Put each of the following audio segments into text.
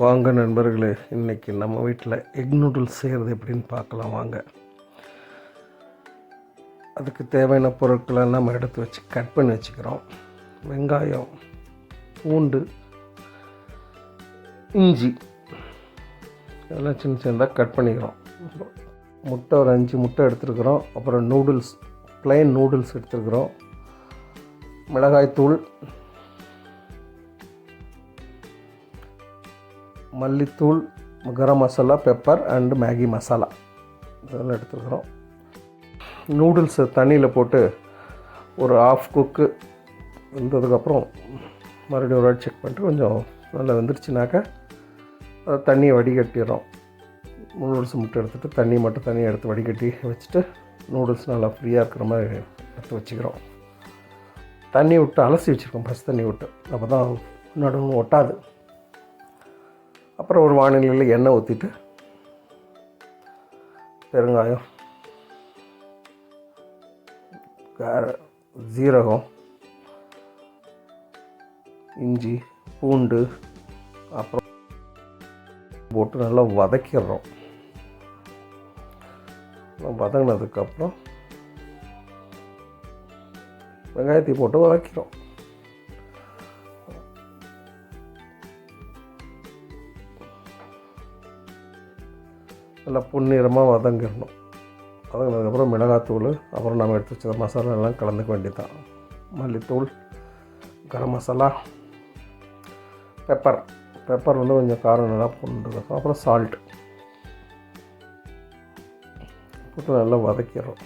வாங்க நண்பர்களே இன்றைக்கி நம்ம வீட்டில் எக் நூடுல்ஸ் செய்கிறது எப்படின்னு பார்க்கலாம் வாங்க. அதுக்கு தேவையான பொருட்களை நம்ம எடுத்து வச்சு கட் பண்ணி வச்சுக்கிறோம். வெங்காயம் பூண்டு இஞ்சி இதெல்லாம் சின்ன சின்னதாக கட் பண்ணிக்கிறோம். முட்டை ஒரு அஞ்சு முட்டை எடுத்துருக்குறோம். அப்புறம் நூடுல்ஸ் ப்ளைன் நூடுல்ஸ் எடுத்துருக்குறோம். மிளகாய்த்தூள் மல்லித்தூள் garam masala pepper and Maggi masala. இதெல்லாம் எடுத்துருக்குறோம் நூடுல்ஸை தண்ணியில் போட்டு ஒரு ஆஃப் குக்கு வெந்ததுக்கப்புறம் மறுபடியும் ஒரு வாட்டி செக் பண்ணிட்டு கொஞ்சம் நல்லா வெந்துருச்சுனாக்கா அதை தண்ணியை வடிகட்டிடுறோம். நூடுல்ஸ் மட்டும் எடுத்துகிட்டு தண்ணி மட்டும் தனியாக எடுத்து வடிகட்டி வச்சுட்டு நூடுல்ஸ் நல்லா ஃப்ரீயாக இருக்கிற மாதிரி எடுத்து வச்சுக்கிறோம். தண்ணி விட்டு அலசி வச்சுருக்கோம். ஃபஸ்ட் தண்ணி விட்டு. அப்போ தான் நடுவும் ஒட்டாது. அப்புறம் ஒரு வானிலையில் எண்ணெய் ஊற்றிட்டு பெருங்காயம் கார ஜீரகம் இஞ்சி பூண்டு அப்புறம் போட்டு நல்லா வதக்கிடுறோம். வதங்கினதுக்கப்புறம் வெங்காயத்தை போட்டு வதக்கிறோம் நல்லா பொன்னிறமாக வதங்கிடணும் வதங்கினதுக்கப்புறம் மிளகாத்தூள் அப்புறம் நம்ம எடுத்து வச்ச மசாலா எல்லாம் கலந்துக்க வேண்டியதுதான். மல்லித்தூள் கரம் மசாலா பெப்பர் பெப்பர் வந்து கொஞ்சம் காரம் நல்லா போட்டுருக்கோம் அப்புறம் சால்ட் போட்டு நல்லா வதக்கிடுறோம்.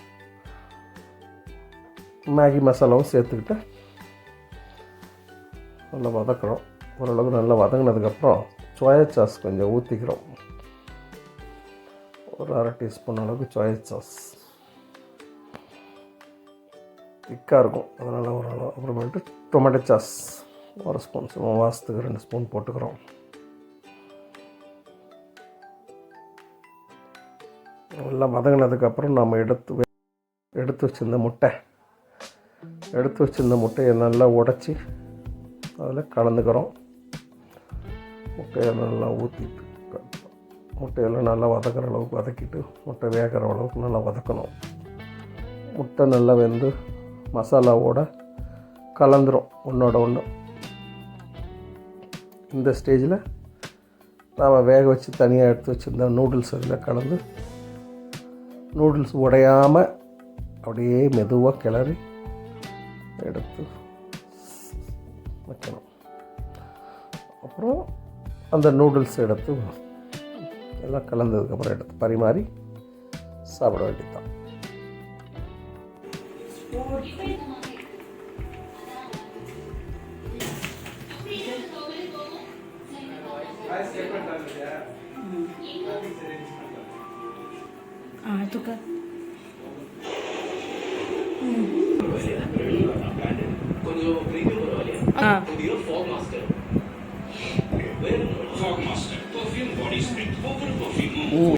மேகி மசாலாவும் சேர்த்துக்கிட்டு நல்லா வதக்குறோம். ஓரளவுக்கு நல்லா வதங்கினதுக்கப்புறம் சோயா சாஸ் கொஞ்சம் ஊற்றிக்கிறோம் ஒரு அரை டீஸ்பூன் அளவுக்கு சோயா சாஸ் திக்காக இருக்கும். அதனால் ஒரு அளவு அப்புறமேட்டு டொமேட்டோ சாஸ் ஒரு ஸ்பூன் வாசத்துக்கு ரெண்டு ஸ்பூன் போட்டுக்கிறோம். எல்லாம் வதங்கினதுக்கப்புறம் நம்ம எடுத்து எடுத்து வச்சிருந்த முட்டை. எடுத்து வச்சிருந்த முட்டையை நல்லா உடச்சி அதில் கலந்துக்கிறோம். முட்டையை நல்லா ஊற்றிட்டு முட்டையெல்லாம் நல்லா வதக்கிற அளவுக்கு வதக்கிட்டு முட்டை வேகிற அளவுக்கு நல்லா வதக்கணும். முட்டை நல்லா வெந்து மசாலாவோட கலந்துரும் ஒன்றோட ஒன்று இந்த ஸ்டேஜில் நாம் வேக வச்சு தனியாக எடுத்து வச்சுருந்த நூடுல்ஸ் அதில் கலந்து நூடுல்ஸ் உடையாமல் அப்படியே மெதுவாக கிளறி எடுத்து வைக்கணும். அப்புறம் அந்த நூடுல்ஸ் எடுத்து எல்லாம் கலந்ததுக்கப்புறம் எடுத்து பரிமாறி சாப்பிட வேண்டியதுதான் itu kan. Ah. Fog Master perfume Ooh.